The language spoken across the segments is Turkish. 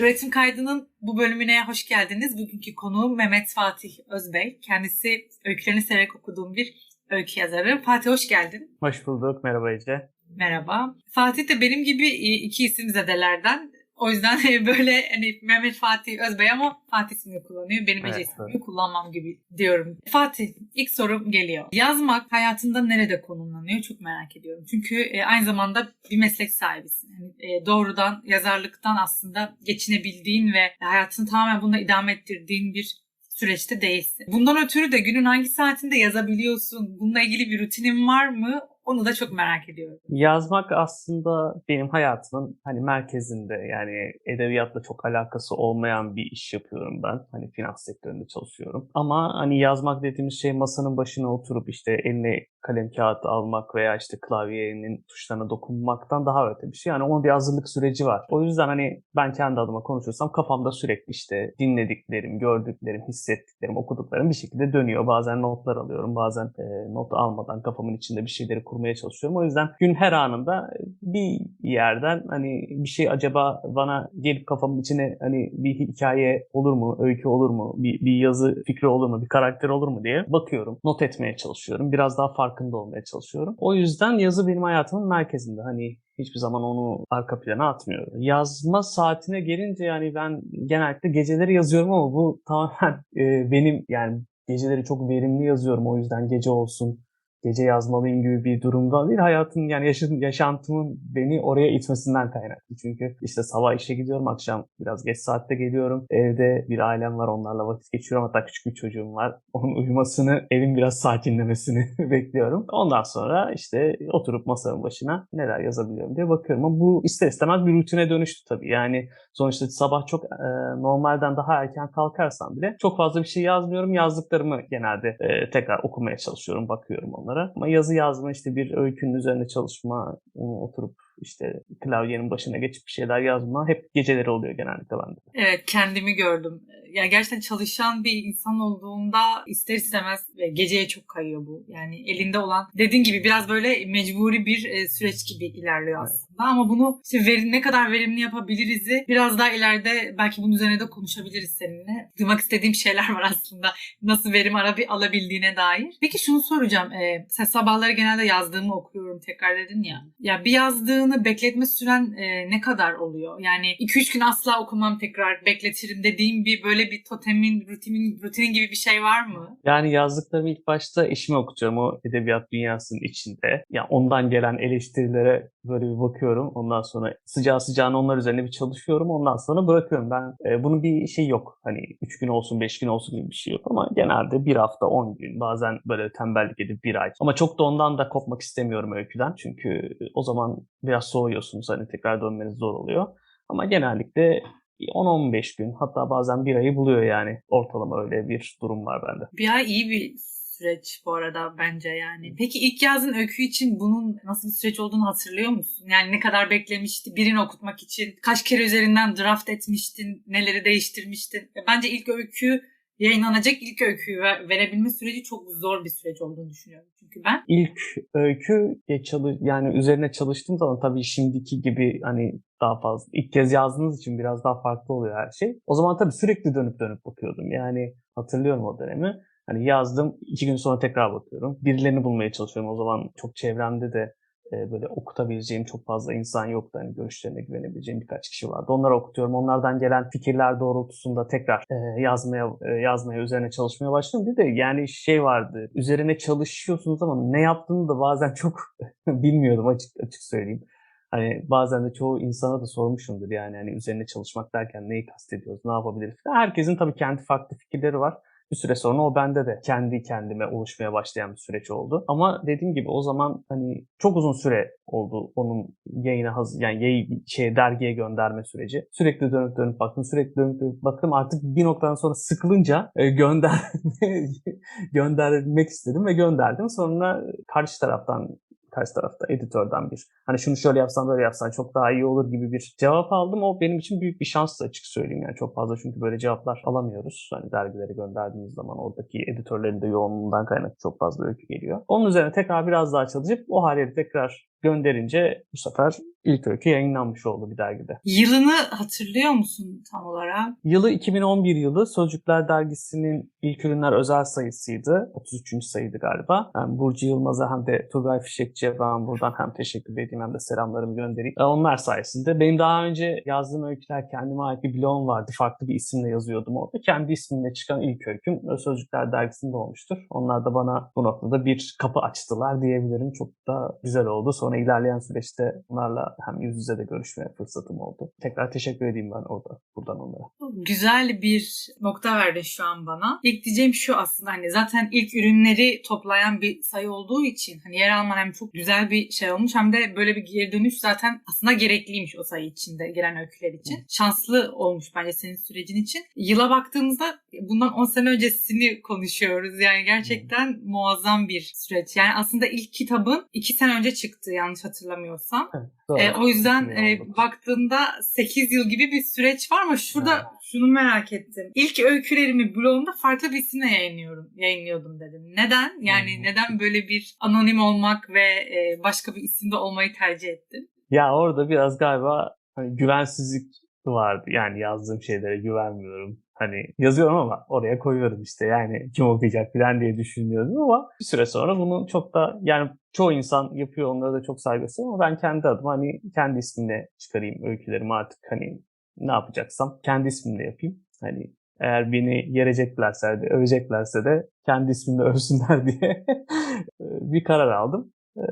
Üretim Kaydı'nın bu bölümüne hoş geldiniz. Bugünkü konuğum Mehmet Fatih Özbey. Kendisi öykülerini severek okuduğum bir öykü yazarı. Fatih hoş geldin. Hoş bulduk. Merhaba Ece. Merhaba. Fatih de benim gibi iki isim zedelerden. O yüzden böyle hani Mehmet Fatih Özbey ama Fatih ismini kullanıyor. Benim Ece Evet, ismini evet. kullanmam gibi diyorum. Fatih ilk sorum geliyor. Yazmak hayatında nerede konumlanıyor çok merak ediyorum. Çünkü e, aynı zamanda bir meslek sahibisin. Hani, e, doğrudan yazarlıktan aslında geçinebildiğin ve hayatını tamamen bununla idame ettirdiğin bir süreçte değilsin. Bundan ötürü de günün hangi saatinde yazabiliyorsun? Bununla ilgili bir rutinin var mı? Onu da çok merak ediyorum. Yazmak aslında benim hayatımın hani merkezinde yani edebiyatla çok alakası olmayan bir iş yapıyorum ben. Hani finans sektöründe çalışıyorum. Ama hani yazmak dediğimiz şey masanın başına oturup işte eline kalem kağıt almak veya işte klavyenin tuşlarına dokunmaktan daha öte bir şey. Yani onun bir hazırlık süreci var. O yüzden hani ben kendi adıma konuşuyorsam kafamda sürekli işte dinlediklerim, gördüklerim, hissettiklerim, okuduklarım bir şekilde dönüyor. Bazen notlar alıyorum, bazen e, not almadan kafamın içinde bir şeyleri kurmaya çalışıyorum. O yüzden gün her anında bir yerden hani bir şey acaba bana gelip kafamın içine hani bir hikaye olur mu, öykü olur mu, bir, bir yazı fikri olur mu, bir karakter olur mu diye bakıyorum. Not etmeye çalışıyorum. Biraz daha farkında olmaya çalışıyorum. O yüzden yazı benim hayatımın merkezinde. Hani hiçbir zaman onu arka plana atmıyorum. Yazma saatine gelince yani ben genellikle geceleri yazıyorum ama bu tamamen e, benim yani geceleri çok verimli yazıyorum. O yüzden gece olsun gece yazmalıyım gibi bir durumda değil. Hayatın yani yaşın, yaşantımın beni oraya itmesinden kaynaklı. Çünkü işte sabah işe gidiyorum, akşam biraz geç saatte geliyorum. Evde bir ailem var, onlarla vakit geçiriyorum. Hatta küçük bir çocuğum var. Onun uyumasını, evin biraz sakinlemesini bekliyorum. Ondan sonra işte oturup masanın başına neler yazabiliyorum diye bakıyorum. Ama bu ister istemez bir rutine dönüştü tabii. Yani sonuçta sabah çok e, normalden daha erken kalkarsam bile çok fazla bir şey yazmıyorum. Yazdıklarımı genelde e, tekrar okumaya çalışıyorum, bakıyorum onlara. Ama yazı yazma, işte bir öykünün üzerine çalışma, onu oturup işte klavyenin başına geçip bir şeyler yazma hep geceleri oluyor genellikle bende. Evet kendimi gördüm. Ya gerçekten çalışan bir insan olduğunda ister istemez ve geceye çok kayıyor bu. Yani elinde olan dediğin gibi biraz böyle mecburi bir e, süreç gibi ilerliyor Evet. aslında. Ama bunu işte veri, ne kadar verimli yapabiliriz'i biraz daha ileride belki bunun üzerine de konuşabiliriz seninle. Duymak istediğim şeyler var aslında. Nasıl verim alabildiğine dair. Peki şunu soracağım. E, sen sabahları genelde yazdığımı okuyorum tekrar dedin ya. Ya bir yazdığını bekletme süren e, ne kadar oluyor? Yani 2-3 gün asla okumam tekrar bekletirim dediğim bir böyle bir totemin, rutinin, rutinin gibi bir şey var mı? Yani yazdıklarımı ilk başta eşime okutuyorum o edebiyat dünyasının içinde. Ya ondan gelen eleştirilere böyle bir bakıyorum. Ondan sonra sıcağı sıcağına onlar üzerine bir çalışıyorum. Ondan sonra bırakıyorum. Ben e, bunun bir şey yok. Hani 3 gün olsun 5 gün olsun gibi bir şey yok. Ama genelde bir hafta 10 gün. Bazen böyle tembellik edip bir ay. Ama çok da ondan da kopmak istemiyorum öyküden. Çünkü o zaman biraz soğuyorsunuz. Hani tekrar dönmeniz zor oluyor. Ama genellikle 10-15 gün hatta bazen bir ayı buluyor yani ortalama öyle bir durum var bende. Bir ay iyi bir süreç bu arada bence yani. Peki ilk yazdığın öykü için bunun nasıl bir süreç olduğunu hatırlıyor musun? Yani ne kadar beklemişti birini okutmak için? Kaç kere üzerinden draft etmiştin? Neleri değiştirmiştin? Bence ilk öykü yayınlanacak ilk öyküyü ver- verebilme süreci çok zor bir süreç olduğunu düşünüyorum. Çünkü ben İlk öykü yani üzerine çalıştığım zaman tabii şimdiki gibi hani daha fazla ilk kez yazdığınız için biraz daha farklı oluyor her şey. O zaman tabii sürekli dönüp dönüp bakıyordum. Yani hatırlıyorum o dönemi. Hani yazdım iki gün sonra tekrar bakıyorum. Birilerini bulmaya çalışıyorum. O zaman çok çevremde de e, böyle okutabileceğim çok fazla insan yoktu. Hani görüşlerine güvenebileceğim birkaç kişi vardı. Onları okutuyorum. Onlardan gelen fikirler doğrultusunda tekrar e, yazmaya e, yazmaya üzerine çalışmaya başladım. Bir de yani şey vardı. Üzerine çalışıyorsunuz ama ne yaptığını da bazen çok bilmiyordum açık açık söyleyeyim. Hani bazen de çoğu insana da sormuşumdur yani hani üzerine çalışmak derken neyi kastediyoruz, ne yapabiliriz? Herkesin tabii kendi farklı fikirleri var. Bir süre sonra o bende de kendi kendime oluşmaya başlayan bir süreç oldu. Ama dediğim gibi o zaman hani çok uzun süre oldu onun yayına hazır yani yayı şey dergiye gönderme süreci. Sürekli dönüp dönüp baktım, sürekli dönüp dönüp baktım. Artık bir noktadan sonra sıkılınca e, gönder göndermek istedim ve gönderdim. Sonra karşı taraftan karşı tarafta editörden bir hani şunu şöyle yapsan böyle yapsan çok daha iyi olur gibi bir cevap aldım. O benim için büyük bir şans açık söyleyeyim. Yani çok fazla çünkü böyle cevaplar alamıyoruz. Hani dergileri gönderdiğimiz zaman oradaki editörlerin de yoğunluğundan kaynaklı çok fazla öykü geliyor. Onun üzerine tekrar biraz daha çalışıp o haliyle tekrar gönderince bu sefer ilk öykü yayınlanmış oldu bir dergide. Yılını hatırlıyor musun tam olarak? Yılı 2011 yılı Sözcükler Dergisi'nin ilk ürünler özel sayısıydı. 33. sayıydı galiba. Hem Burcu Yılmaz'a hem de Turgay Fişekçi'ye ben buradan hem teşekkür edeyim hem de selamlarımı göndereyim. E, Onlar sayesinde benim daha önce yazdığım öyküler kendime ait bir blogum vardı. Farklı bir isimle yazıyordum orada. Kendi ismimle çıkan ilk öyküm Sözcükler Dergisi'nde olmuştur. Onlar da bana bu noktada bir kapı açtılar diyebilirim. Çok da güzel oldu. Sonra ilerleyen süreçte onlarla hem yüz yüze de görüşme fırsatım oldu. Tekrar teşekkür edeyim ben orada buradan onlara. Güzel bir nokta verdin şu an bana. İlk diyeceğim şu aslında hani zaten ilk ürünleri toplayan bir sayı olduğu için hani yer alman hem çok güzel bir şey olmuş hem de böyle bir geri dönüş zaten aslında gerekliymiş o sayı içinde gelen öyküler için. Şanslı olmuş bence senin sürecin için. Yıla baktığımızda bundan 10 sene öncesini konuşuyoruz. Yani gerçekten muazzam bir süreç. Yani aslında ilk kitabın 2 sene önce çıktı yanlış hatırlamıyorsam. Evet, doğru. E, o yüzden e, 2019. baktığında 8 yıl gibi bir süreç var ama şurada Evet. şunu merak ettim. İlk öykülerimi blogumda farklı bir isimle yayınlıyorum, yayınlıyordum dedim. Neden? Yani hı. neden böyle bir anonim olmak ve e, başka bir isimde olmayı tercih ettin? Ya orada biraz galiba hani güvensizlik vardı. Yani yazdığım şeylere güvenmiyorum. Hani yazıyorum ama oraya koyuyorum işte. Yani kim okuyacak falan diye düşünüyordum ama bir süre sonra bunu çok da yani çoğu insan yapıyor onlara da çok saygı ama ben kendi adıma hani kendi ismimle çıkarayım öykülerimi artık hani ne yapacaksam kendi ismimle yapayım. Hani eğer beni yereceklerse de öveceklerse de kendi ismimle övsünler diye bir karar aldım. Ee,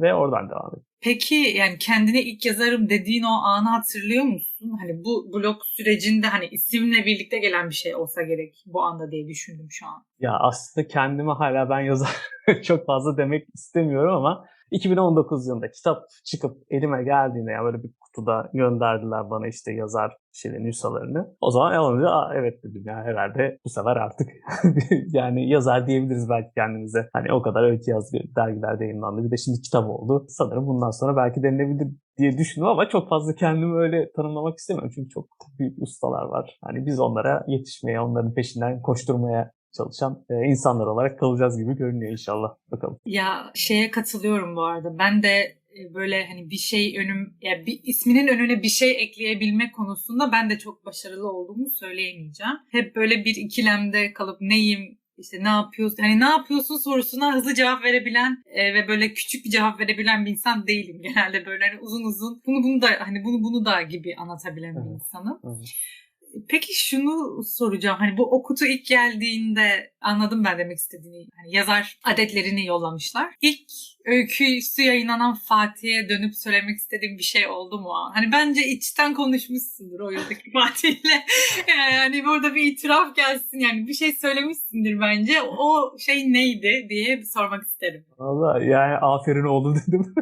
ve oradan devam ettim. Peki yani kendine ilk yazarım dediğin o anı hatırlıyor musun? Hani bu blog sürecinde hani isimle birlikte gelen bir şey olsa gerek bu anda diye düşündüm şu an. Ya aslında kendime hala ben yazar çok fazla demek istemiyorum ama 2019 yılında kitap çıkıp elime geldiğinde ya böyle bir kutuda gönderdiler bana işte yazar şeyleri, nüshalarını. O zaman alınca Aa, evet dedim ya herhalde bu sefer artık yani yazar diyebiliriz belki kendimize. Hani o kadar öykü yazdı dergilerde yayınlandı. Bir de şimdi kitap oldu. Sanırım bundan sonra belki denilebilir diye düşündüm ama çok fazla kendimi öyle tanımlamak istemiyorum. Çünkü çok büyük ustalar var. Hani biz onlara yetişmeye, onların peşinden koşturmaya çalışan e, insanlar olarak kalacağız gibi görünüyor inşallah. Bakalım. Ya şeye katılıyorum bu arada. Ben de e, böyle hani bir şey önüm ya bir isminin önüne bir şey ekleyebilme konusunda ben de çok başarılı olduğumu söyleyemeyeceğim. Hep böyle bir ikilemde kalıp neyim işte ne yapıyorsun hani ne yapıyorsun sorusuna hızlı cevap verebilen e, ve böyle küçük bir cevap verebilen bir insan değilim genelde böyle hani uzun uzun bunu bunu da hani bunu bunu da gibi anlatabilen bir insanım. Evet. Peki şunu soracağım. Hani bu o ilk geldiğinde anladım ben demek istediğini. Hani yazar adetlerini yollamışlar. İlk öyküsü yayınlanan Fatih'e dönüp söylemek istediğim bir şey oldu mu? Hani bence içten konuşmuşsundur o yıldaki Fatih'le. yani burada bir itiraf gelsin. Yani bir şey söylemişsindir bence. O şey neydi diye bir sormak isterim. Valla yani aferin oldu dedim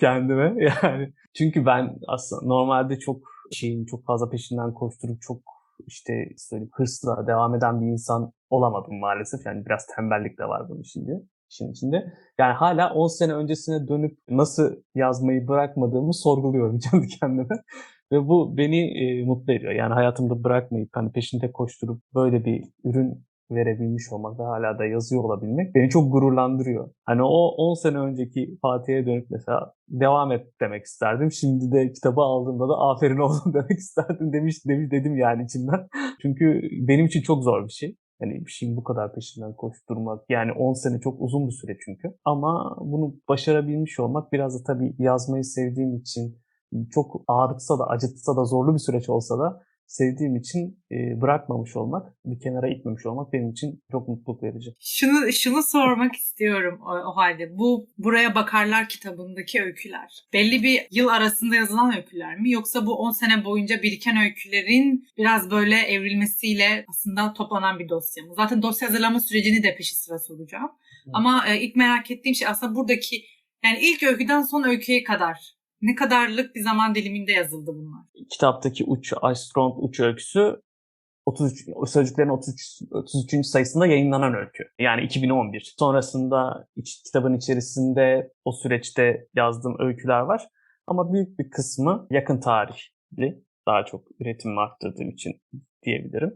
kendime. Yani çünkü ben aslında normalde çok şeyin çok fazla peşinden koşturup çok işte söyleyeyim hırsla devam eden bir insan olamadım maalesef. Yani biraz tembellik de var bunun şimdi işin içinde. Yani hala 10 sene öncesine dönüp nasıl yazmayı bırakmadığımı sorguluyorum kendi kendime. Ve bu beni e, mutlu ediyor. Yani hayatımda bırakmayıp hani peşinde koşturup böyle bir ürün verebilmiş olmak ve hala da yazıyor olabilmek beni çok gururlandırıyor. Hani o 10 sene önceki Fatih'e dönüp mesela devam et demek isterdim. Şimdi de kitabı aldığımda da aferin oğlum demek isterdim demiş, demiş dedim yani içimden. Çünkü benim için çok zor bir şey. Hani bir şeyin bu kadar peşinden koşturmak. Yani 10 sene çok uzun bir süre çünkü. Ama bunu başarabilmiş olmak biraz da tabii yazmayı sevdiğim için çok ağrıtsa da acıtsa da zorlu bir süreç olsa da sevdiğim için e, bırakmamış olmak, bir kenara itmemiş olmak benim için çok mutluluk verici. Şunu şunu sormak istiyorum o, o halde. Bu Buraya Bakarlar kitabındaki öyküler. Belli bir yıl arasında yazılan öyküler mi? Yoksa bu 10 sene boyunca biriken öykülerin biraz böyle evrilmesiyle aslında toplanan bir dosya mı? Zaten dosya hazırlama sürecini de peşi sıra soracağım. Hı. Ama e, ilk merak ettiğim şey aslında buradaki yani ilk öyküden son öyküye kadar ne kadarlık bir zaman diliminde yazıldı bunlar? Kitaptaki uç, Astronaut uç öyküsü 33, Sözcüklerin 33, 33. sayısında yayınlanan öykü. Yani 2011. Sonrasında iç, kitabın içerisinde o süreçte yazdığım öyküler var. Ama büyük bir kısmı yakın tarihli. Daha çok üretim arttırdığım için diyebilirim.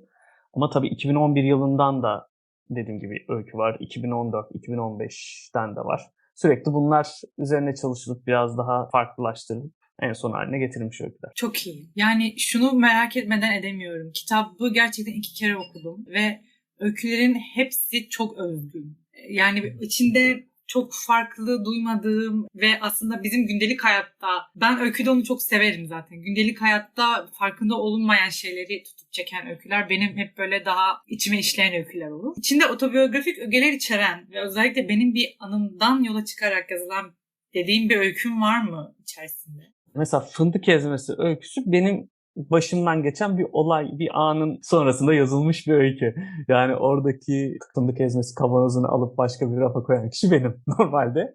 Ama tabii 2011 yılından da dediğim gibi öykü var. 2014, 2015'ten de var. Sürekli bunlar üzerine çalışılıp biraz daha farklılaştırılıp en son haline getirilmiş öyküler. Çok iyi. Yani şunu merak etmeden edemiyorum. Kitabı gerçekten iki kere okudum ve öykülerin hepsi çok özgün. Yani içinde çok farklı duymadığım ve aslında bizim gündelik hayatta ben öyküde onu çok severim zaten. Gündelik hayatta farkında olunmayan şeyleri tutup çeken öyküler benim hep böyle daha içime işleyen öyküler olur. İçinde otobiyografik ögeler içeren ve özellikle benim bir anımdan yola çıkarak yazılan dediğim bir öyküm var mı içerisinde? Mesela fındık ezmesi öyküsü benim başımdan geçen bir olay, bir anın sonrasında yazılmış bir öykü. Yani oradaki fındık ezmesi kavanozunu alıp başka bir rafa koyan kişi benim normalde.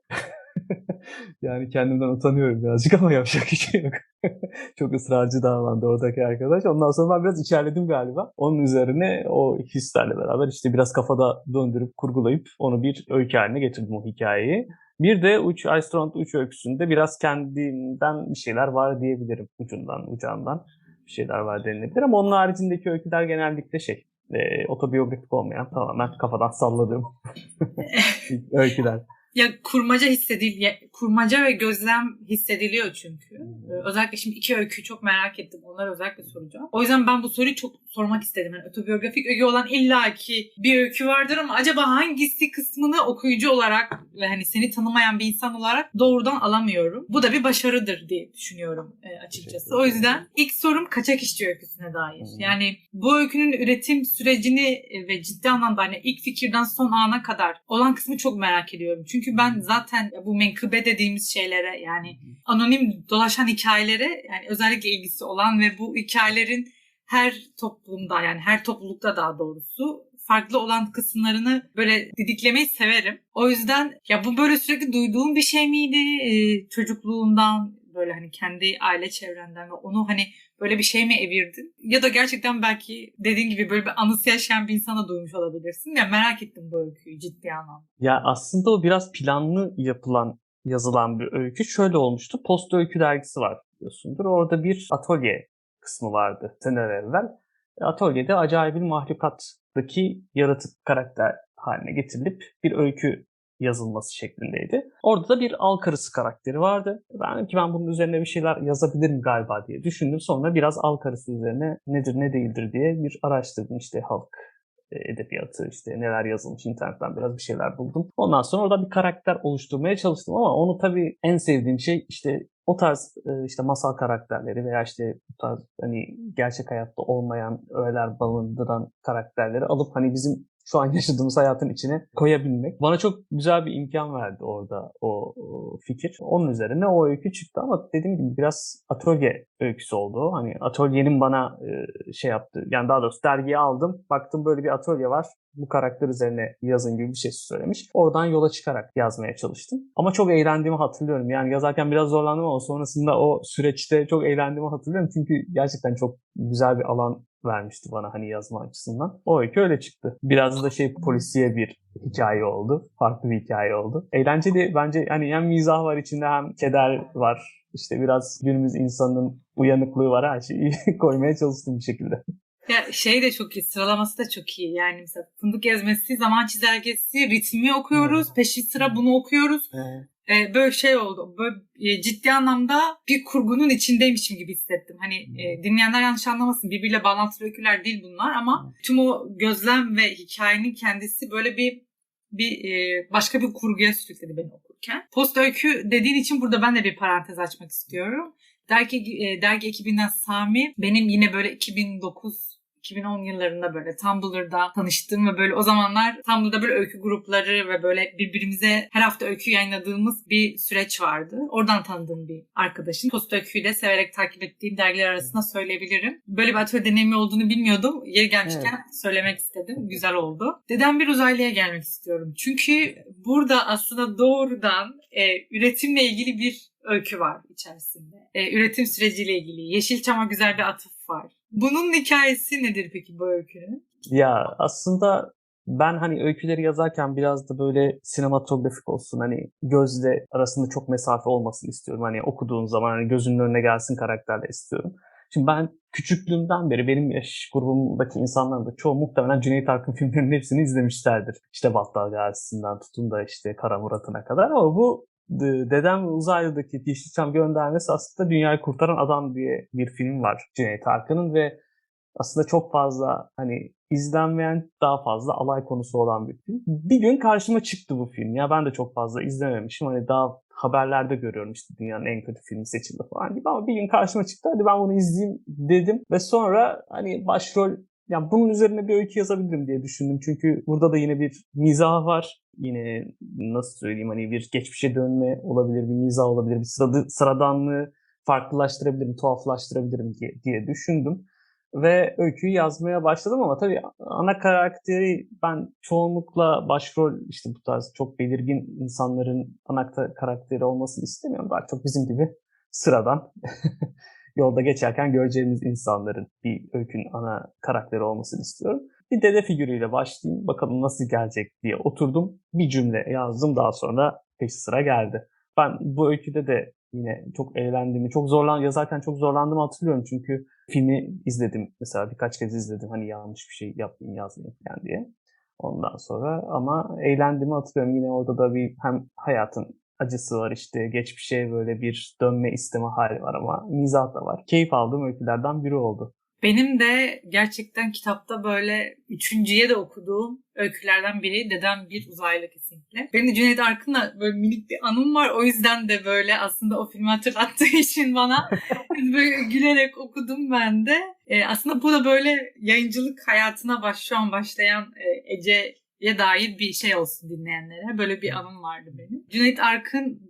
yani kendimden utanıyorum birazcık ama yapacak bir şey yok. Çok ısrarcı davrandı oradaki arkadaş. Ondan sonra ben biraz içerledim galiba. Onun üzerine o hislerle beraber işte biraz kafada döndürüp kurgulayıp onu bir öykü haline getirdim o hikayeyi. Bir de Uç Iceland Uç öyküsünde biraz kendimden bir şeyler var diyebilirim. Ucundan, ucağından bir şeyler var denilebilir. Ama onun haricindeki öyküler genellikle şey, e, otobiyografik olmayan tamamen kafadan salladığım öyküler. Ya kurmaca hissedil kurmaca ve gözlem hissediliyor çünkü. Ee, özellikle şimdi iki öyküyü çok merak ettim. Onları özellikle soracağım. O yüzden ben bu soruyu çok sormak istedim. Yani otobiyografik öykü olan illaki bir öykü vardır ama acaba hangisi kısmını okuyucu olarak ve hani seni tanımayan bir insan olarak doğrudan alamıyorum. Bu da bir başarıdır diye düşünüyorum e, açıkçası. O yüzden ilk sorum kaçak işçi öyküsüne dair. Yani bu öykünün üretim sürecini e, ve ciddi anlamda hani ilk fikirden son ana kadar olan kısmı çok merak ediyorum. Çünkü ben zaten bu menkıbe dediğimiz şeylere yani anonim dolaşan hikayelere yani özellikle ilgisi olan ve bu hikayelerin her toplumda yani her toplulukta daha doğrusu farklı olan kısımlarını böyle didiklemeyi severim. O yüzden ya bu böyle sürekli duyduğum bir şey miydi Ee, çocukluğundan böyle hani kendi aile çevrenden ve onu hani böyle bir şey mi evirdin? Ya da gerçekten belki dediğin gibi böyle bir anısı yaşayan bir insana duymuş olabilirsin. Ya merak ettim bu öyküyü ciddi anlamda. Ya aslında o biraz planlı yapılan, yazılan bir öykü. Şöyle olmuştu. Post Öykü dergisi var biliyorsundur. Orada bir atölye kısmı vardı seneler evvel. Atölyede acayip bir mahlukattaki yaratık karakter haline getirilip bir öykü yazılması şeklindeydi. Orada da bir al karısı karakteri vardı. Ben ki ben bunun üzerine bir şeyler yazabilirim galiba diye düşündüm. Sonra biraz al karısı üzerine nedir ne değildir diye bir araştırdım. İşte halk e, edebiyatı işte neler yazılmış internetten biraz bir şeyler buldum. Ondan sonra orada bir karakter oluşturmaya çalıştım ama onu tabii en sevdiğim şey işte o tarz e, işte masal karakterleri veya işte bu tarz hani gerçek hayatta olmayan öğeler barındıran karakterleri alıp hani bizim şu an yaşadığımız hayatın içine koyabilmek. Bana çok güzel bir imkan verdi orada o, fikir. Onun üzerine o öykü çıktı ama dediğim gibi biraz atölye öyküsü oldu. Hani atölyenin bana e, şey yaptı. Yani daha doğrusu dergiyi aldım. Baktım böyle bir atölye var. Bu karakter üzerine yazın gibi bir şey söylemiş. Oradan yola çıkarak yazmaya çalıştım. Ama çok eğlendiğimi hatırlıyorum. Yani yazarken biraz zorlandım ama sonrasında o süreçte çok eğlendiğimi hatırlıyorum. Çünkü gerçekten çok güzel bir alan vermişti bana hani yazma açısından. O öykü öyle çıktı. Biraz da şey polisiye bir hikaye oldu. Farklı bir hikaye oldu. Eğlenceli bence hani hem mizah var içinde hem keder var. İşte biraz günümüz insanının uyanıklığı var her şeyi koymaya çalıştım bir şekilde. Ya şey de çok iyi, sıralaması da çok iyi. Yani mesela fındık ezmesi, zaman çizelgesi, ritmi okuyoruz, peşi sıra bunu okuyoruz. Ee, böyle şey oldu. Böyle e, ciddi anlamda bir kurgunun içindeymişim gibi hissettim. Hani e, dinleyenler yanlış anlamasın. Birbiriyle bağlantılı öyküler değil bunlar ama tüm o gözlem ve hikayenin kendisi böyle bir bir e, başka bir kurguya sürükledi beni okurken. Post öykü dediğin için burada ben de bir parantez açmak istiyorum. Dergi, e, dergi ekibinden Sami benim yine böyle 2009 2010 yıllarında böyle Tumblr'da tanıştığım ve böyle o zamanlar Tumblr'da böyle öykü grupları ve böyle birbirimize her hafta öykü yayınladığımız bir süreç vardı. Oradan tanıdığım bir arkadaşım. Post öyküyü de severek takip ettiğim dergiler arasında söyleyebilirim. Böyle bir atölye deneyimi olduğunu bilmiyordum. Yeri gelmişken söylemek istedim. Güzel oldu. Dedem bir uzaylıya gelmek istiyorum. Çünkü burada aslında doğrudan e, üretimle ilgili bir öykü var içerisinde. E, üretim süreciyle ilgili. Yeşilçam'a güzel bir atıf var. Bunun hikayesi nedir peki bu öykünün? Ya aslında ben hani öyküleri yazarken biraz da böyle sinematografik olsun hani gözle arasında çok mesafe olmasını istiyorum. Hani okuduğun zaman hani gözünün önüne gelsin karakterler istiyorum. Şimdi ben küçüklüğümden beri benim yaş grubumdaki insanların da çoğu muhtemelen Cüneyt Arkın filmlerinin hepsini izlemişlerdir. İşte Battal Gazisi'nden tutun da işte Kara Murat'ına kadar ama bu Dedem ve Uzaylı'daki Yeşilçam göndermesi aslında Dünyayı Kurtaran Adam diye bir film var Cüneyt Arkın'ın ve aslında çok fazla hani izlenmeyen daha fazla alay konusu olan bir film. Bir gün karşıma çıktı bu film. Ya ben de çok fazla izlememişim. Hani daha haberlerde görüyorum işte dünyanın en kötü filmi seçildi falan gibi ama bir gün karşıma çıktı. Hadi ben bunu izleyeyim dedim ve sonra hani başrol yani bunun üzerine bir öykü yazabilirim diye düşündüm. Çünkü burada da yine bir mizah var. Yine nasıl söyleyeyim hani bir geçmişe dönme olabilir, bir mizah olabilir, bir sıradı, sıradanlığı farklılaştırabilirim, tuhaflaştırabilirim diye, diye düşündüm. Ve öyküyü yazmaya başladım ama tabii ana karakteri ben çoğunlukla başrol işte bu tarz çok belirgin insanların ana karakteri olmasını istemiyorum. Daha çok bizim gibi sıradan yolda geçerken göreceğimiz insanların bir öykünün ana karakteri olmasını istiyorum. Bir dede figürüyle başlayayım. Bakalım nasıl gelecek diye oturdum. Bir cümle yazdım daha sonra peşi sıra geldi. Ben bu öyküde de yine çok eğlendiğimi, çok zorlan yazarken çok zorlandığımı hatırlıyorum çünkü filmi izledim mesela birkaç kez izledim hani yanlış bir şey yapmayayım yazmayayım falan diye. Ondan sonra ama eğlendiğimi hatırlıyorum yine orada da bir hem hayatın acısı var işte geçmişe böyle bir dönme isteme hali var ama mizah da var. Keyif aldığım öykülerden biri oldu. Benim de gerçekten kitapta böyle üçüncüye de okuduğum öykülerden biri Dedem Bir Uzaylı kesinlikle. Benim de Cüneyt Arkın'la böyle minik bir anım var. O yüzden de böyle aslında o filmi hatırlattığı için bana böyle gülerek okudum ben de. Ee, aslında bu da böyle yayıncılık hayatına baş, şu an başlayan e, Ece'ye dair bir şey olsun dinleyenlere. Böyle bir anım vardı benim. Cüneyt Arkın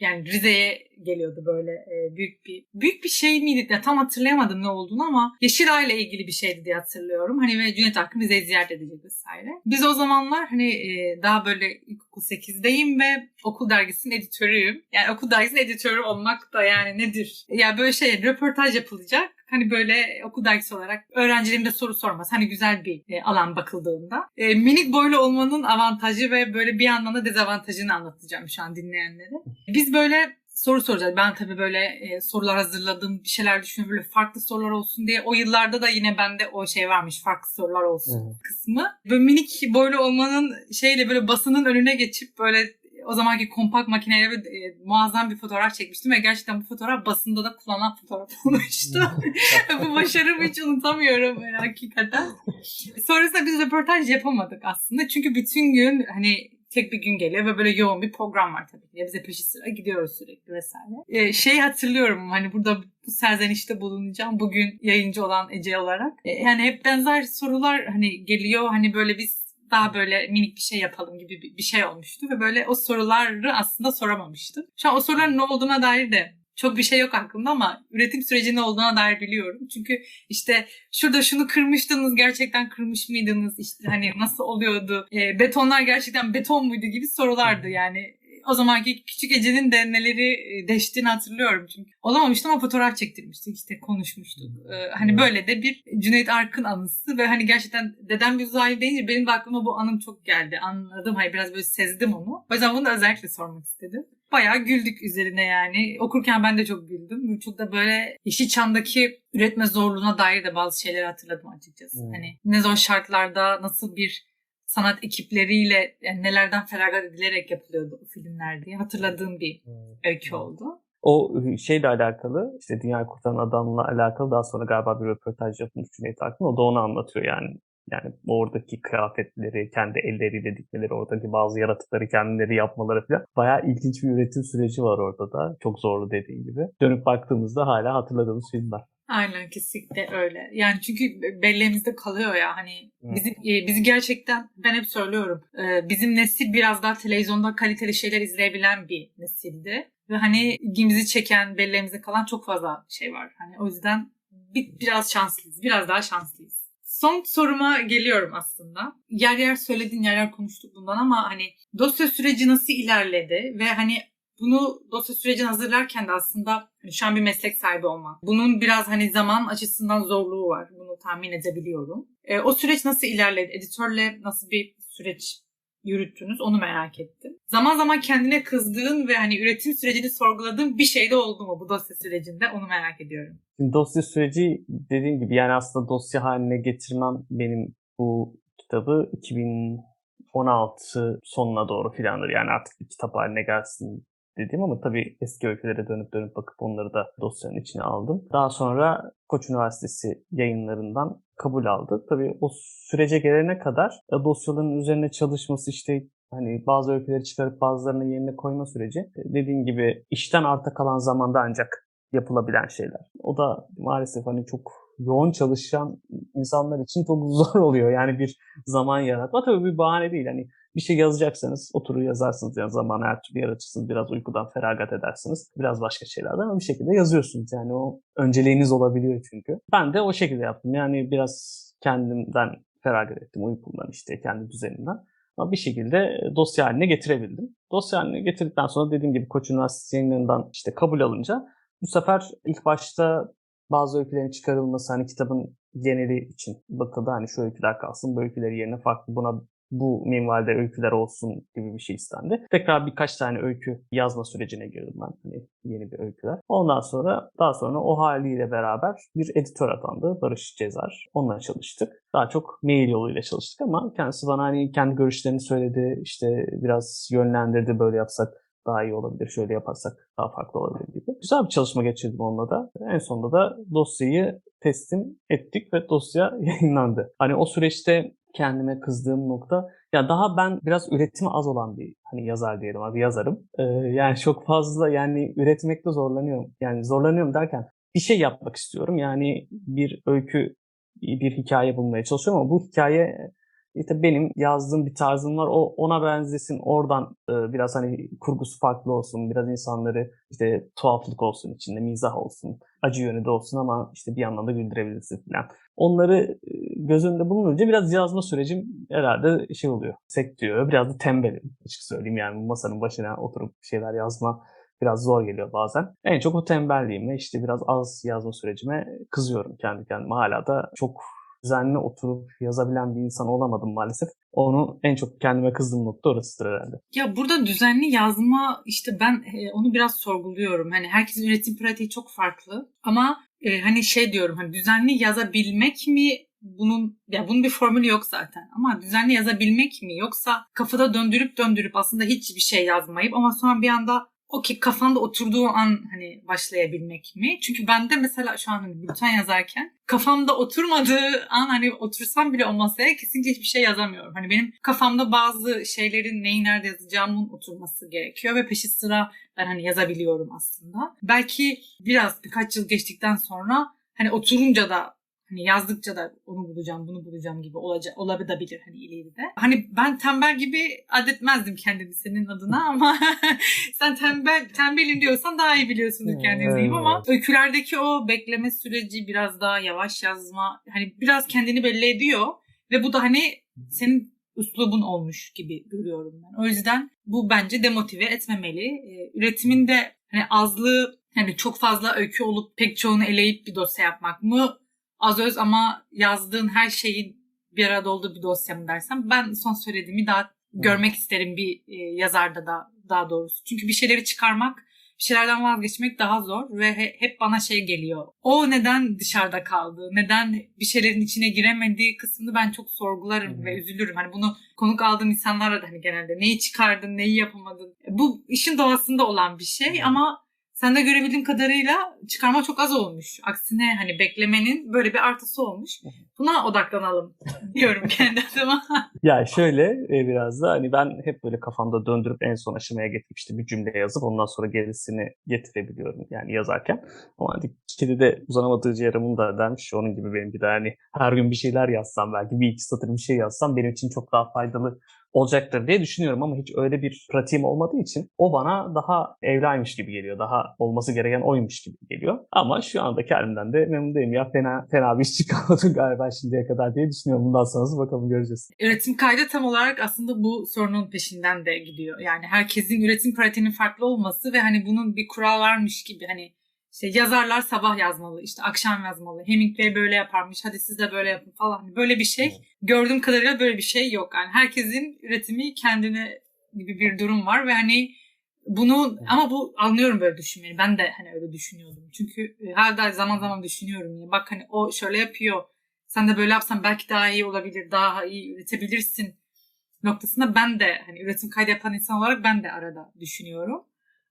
yani Rize'ye geliyordu böyle e, büyük bir büyük bir şey miydi ya tam hatırlayamadım ne olduğunu ama Yeşilay ile ilgili bir şeydi diye hatırlıyorum. Hani ve Cüneyt Arkın Rize'yi ziyaret edecek vesaire. Biz o zamanlar hani e, daha böyle ilkokul 8'deyim ve okul dergisinin editörüyüm. Yani okul dergisinin editörü olmak da yani nedir? Ya yani böyle şey röportaj yapılacak. Hani böyle okul dergisi olarak öğrencilerimde soru sormaz. Hani güzel bir e, alan bakıldığında. E, minik boylu olmanın avantajı ve böyle bir yandan da dezavantajını anlatacağım şu an dinleyenlere. Biz böyle soru soracağız. Ben tabii böyle e, sorular hazırladım, bir şeyler düşünüyorum. Böyle farklı sorular olsun diye. O yıllarda da yine bende o şey varmış. Farklı sorular olsun evet. kısmı. Böyle minik boylu olmanın şeyle böyle basının önüne geçip böyle o zamanki kompakt makineyle e, muazzam bir fotoğraf çekmiştim ve gerçekten bu fotoğraf basında da kullanılan fotoğraf olmuştu. bu başarımı hiç unutamıyorum hakikaten. Sonrasında biz röportaj yapamadık aslında. Çünkü bütün gün hani tek bir gün geliyor ve böyle yoğun bir program var tabii ki. Bize peşi sıra gidiyoruz sürekli vesaire. Ee, şey hatırlıyorum hani burada bu serzenişte bulunacağım bugün yayıncı olan Ece olarak. Ee, yani hep benzer sorular hani geliyor hani böyle biz daha böyle minik bir şey yapalım gibi bir şey olmuştu ve böyle o soruları aslında soramamıştım. Şu an o soruların ne olduğuna dair de çok bir şey yok aklımda ama üretim süreci ne olduğuna dair biliyorum. Çünkü işte şurada şunu kırmıştınız gerçekten kırmış mıydınız işte hani nasıl oluyordu e, betonlar gerçekten beton muydu gibi sorulardı yani o zamanki küçük Ece'nin de neleri deştiğini hatırlıyorum çünkü. Olamamıştım ama fotoğraf çektirmiştik işte konuşmuştuk. Ee, hani böyle de bir Cüneyt Arkın anısı ve hani gerçekten dedem bir uzaylı deyince benim de aklıma bu anım çok geldi. Anladım hani biraz böyle sezdim onu. O yüzden bunu da özellikle sormak istedim bayağı güldük üzerine yani. Okurken ben de çok güldüm. Çok da böyle Yeşilçam'daki üretme zorluğuna dair de bazı şeyleri hatırladım açıkçası. Hmm. Hani ne zor şartlarda nasıl bir sanat ekipleriyle yani nelerden feragat edilerek yapılıyordu o filmler diye hatırladığım bir hmm. öykü oldu. O şeyle alakalı işte Dünya Kurtaran Adam'la alakalı daha sonra galiba bir röportaj yapılmış Cüneyt Arkın. O da onu anlatıyor yani. Yani oradaki kıyafetleri, kendi elleriyle dikmeleri, oradaki bazı yaratıkları kendileri yapmaları falan. Bayağı ilginç bir üretim süreci var orada da. Çok zorlu dediğin gibi. Dönüp baktığımızda hala hatırladığımız filmler. Aynen kesinlikle öyle. Yani çünkü belleğimizde kalıyor ya hani bizi e, bizi gerçekten ben hep söylüyorum. E, bizim nesil biraz daha televizyonda kaliteli şeyler izleyebilen bir nesildi. Ve hani ilgimizi çeken, belleğimizde kalan çok fazla şey var. Hani o yüzden bir, biraz şanslıyız. Biraz daha şanslıyız. Son soruma geliyorum aslında. Yer yer söyledin, yer yer konuştuk bundan ama hani dosya süreci nasıl ilerledi ve hani bunu dosya sürecini hazırlarken de aslında hani şu an bir meslek sahibi olmak. Bunun biraz hani zaman açısından zorluğu var. Bunu tahmin edebiliyorum. E, o süreç nasıl ilerledi? Editörle nasıl bir süreç yürüttünüz? Onu merak ettim. Zaman zaman kendine kızdığın ve hani üretim sürecini sorguladığın bir şey de oldu mu bu dosya sürecinde? Onu merak ediyorum. Şimdi dosya süreci dediğim gibi yani aslında dosya haline getirmem benim bu kitabı 2016 sonuna doğru filandır. Yani artık bir kitap haline gelsin dediğim ama tabii eski öykülere dönüp dönüp bakıp onları da dosyanın içine aldım. Daha sonra Koç Üniversitesi yayınlarından kabul aldı. Tabii o sürece gelene kadar dosyaların üzerine çalışması işte hani bazı öyküleri çıkarıp bazılarını yerine koyma süreci e, dediğim gibi işten arta kalan zamanda ancak yapılabilen şeyler. O da maalesef hani çok yoğun çalışan insanlar için çok zor oluyor. Yani bir zaman yaratma. Tabii bir bahane değil. Hani bir şey yazacaksanız oturur yazarsınız. Yani zaman her türlü yaratırsınız. Biraz uykudan feragat edersiniz. Biraz başka şeylerden ama bir şekilde yazıyorsunuz. Yani o önceliğiniz olabiliyor çünkü. Ben de o şekilde yaptım. Yani biraz kendimden feragat ettim. Uykumdan işte kendi düzenimden. Ama bir şekilde dosya haline getirebildim. Dosya haline getirdikten sonra dediğim gibi Koç Üniversitesi yayınlarından işte kabul alınca bu sefer ilk başta bazı öykülerin çıkarılması hani kitabın geneli için bakıldı hani şu öyküler kalsın bu öyküleri yerine farklı buna bu minvalde öyküler olsun gibi bir şey istendi. Tekrar birkaç tane öykü yazma sürecine girdim ben. Hani yeni bir öyküler. Ondan sonra daha sonra o haliyle beraber bir editör atandı. Barış Cezar. Onunla çalıştık. Daha çok mail yoluyla çalıştık ama kendisi bana hani kendi görüşlerini söyledi. İşte biraz yönlendirdi böyle yapsak daha iyi olabilir, şöyle yaparsak daha farklı olabilir gibi. Güzel bir çalışma geçirdim onunla da. En sonunda da dosyayı teslim ettik ve dosya yayınlandı. Hani o süreçte kendime kızdığım nokta ya daha ben biraz üretimi az olan bir hani yazar diyelim abi yazarım. Ee, yani çok fazla yani üretmekte zorlanıyorum. Yani zorlanıyorum derken bir şey yapmak istiyorum. Yani bir öykü bir hikaye bulmaya çalışıyorum ama bu hikaye işte benim yazdığım bir tarzım var. O ona benzesin. Oradan e, biraz hani kurgusu farklı olsun. Biraz insanları işte tuhaflık olsun içinde, mizah olsun, acı yönü de olsun ama işte bir yandan da güldürebilirsin falan. Onları e, göz önünde bulununca biraz yazma sürecim herhalde şey oluyor. Sektiriyor. Biraz da tembelim açık söyleyeyim. Yani masanın başına oturup şeyler yazma biraz zor geliyor bazen. En çok o tembelliğime işte biraz az yazma sürecime kızıyorum kendi kendime. Hala da çok düzenli oturup yazabilen bir insan olamadım maalesef. Onu en çok kendime kızdığım nokta orasıdır herhalde. Ya burada düzenli yazma işte ben e, onu biraz sorguluyorum. Hani herkesin üretim pratiği çok farklı ama e, hani şey diyorum hani düzenli yazabilmek mi bunun ya bunun bir formülü yok zaten ama düzenli yazabilmek mi yoksa kafada döndürüp döndürüp aslında hiçbir şey yazmayıp ama sonra bir anda o ki kafanda oturduğu an hani başlayabilmek mi? Çünkü ben de mesela şu an hani bülten yazarken kafamda oturmadığı an hani otursam bile o masaya kesinlikle hiçbir şey yazamıyorum. Hani benim kafamda bazı şeylerin neyi nerede yazacağımın oturması gerekiyor ve peşi sıra ben hani yazabiliyorum aslında. Belki biraz birkaç yıl geçtikten sonra hani oturunca da Hani yazdıkça da onu bulacağım, bunu bulacağım gibi olacak, olabilir hani ileride. Hani ben tembel gibi adetmezdim kendimi senin adına ama sen tembel tembelim diyorsan daha iyi biliyorsundur kendinizi evet. ama öykülerdeki o bekleme süreci biraz daha yavaş yazma hani biraz kendini belli ediyor ve bu da hani senin üslubun olmuş gibi görüyorum ben. O yüzden bu bence demotive etmemeli. Üretimin de hani azlığı hani çok fazla öykü olup pek çoğunu eleyip bir dosya yapmak mı az öz ama yazdığın her şeyin bir arada olduğu bir dosya mı dersem ben son söylediğimi daha görmek isterim bir e, yazarda da daha doğrusu. Çünkü bir şeyleri çıkarmak, bir şeylerden vazgeçmek daha zor ve he, hep bana şey geliyor. O neden dışarıda kaldı? Neden bir şeylerin içine giremediği kısmını ben çok sorgularım hmm. ve üzülürüm. Hani bunu konuk aldığım insanlara da hani genelde neyi çıkardın, neyi yapamadın. Bu işin doğasında olan bir şey hmm. ama sen de görebildiğim kadarıyla çıkarma çok az olmuş. Aksine hani beklemenin böyle bir artısı olmuş. Buna odaklanalım diyorum kendi adıma. ya şöyle e, biraz da hani ben hep böyle kafamda döndürüp en son aşamaya getirip işte bir cümle yazıp ondan sonra gerisini getirebiliyorum yani yazarken. Ama hani kedi de uzanamadığı yaramını da dermiş. Onun gibi benim bir de hani her gün bir şeyler yazsam belki bir iki satır bir şey yazsam benim için çok daha faydalı olacaktır diye düşünüyorum ama hiç öyle bir pratiğim olmadığı için o bana daha evlaymış gibi geliyor. Daha olması gereken oymuş gibi geliyor. Ama şu anda kendimden de memnun değilim. Ya fena, fena bir iş çıkarmadım galiba şimdiye kadar diye düşünüyorum. Bundan sonrası bakalım göreceğiz. Üretim kaydı tam olarak aslında bu sorunun peşinden de gidiyor. Yani herkesin üretim pratiğinin farklı olması ve hani bunun bir kural varmış gibi hani işte yazarlar sabah yazmalı, işte akşam yazmalı. Hemingway böyle yaparmış, hadi siz de böyle yapın falan. Hani Böyle bir şey, gördüğüm kadarıyla böyle bir şey yok. Yani herkesin üretimi kendine gibi bir durum var ve hani bunu ama bu anlıyorum böyle düşünmeyi. Ben de hani öyle düşünüyordum. Çünkü e, hala zaman zaman düşünüyorum yine. Bak hani o şöyle yapıyor. Sen de böyle yapsan belki daha iyi olabilir, daha iyi üretebilirsin noktasında ben de hani üretim kaydı yapan insan olarak ben de arada düşünüyorum.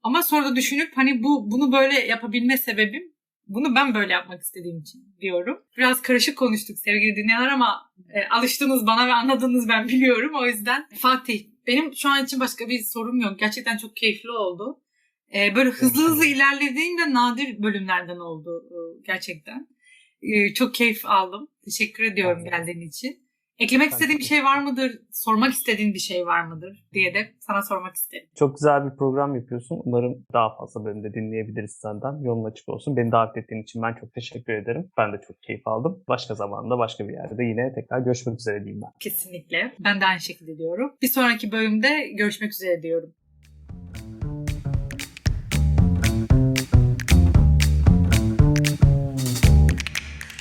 Ama sonra da düşünüp hani bu bunu böyle yapabilme sebebim bunu ben böyle yapmak istediğim için diyorum. Biraz karışık konuştuk sevgili dinleyenler ama e, alıştınız bana ve anladınız ben biliyorum. O yüzden Fatih benim şu an için başka bir sorum yok. Gerçekten çok keyifli oldu. E, böyle hızlı hızlı ilerlediğim de nadir bölümlerden oldu e, gerçekten. E, çok keyif aldım. Teşekkür ediyorum geldiğin için. Eklemek istediğin bir şey var mıdır? Sormak istediğin bir şey var mıdır? diye de sana sormak isterim. Çok güzel bir program yapıyorsun. Umarım daha fazla bölümde dinleyebiliriz senden. Yolun açık olsun. Beni davet ettiğin için ben çok teşekkür ederim. Ben de çok keyif aldım. Başka zamanda, başka bir yerde yine tekrar görüşmek üzere diyeyim ben. Kesinlikle. Ben de aynı şekilde diyorum. Bir sonraki bölümde görüşmek üzere diyorum.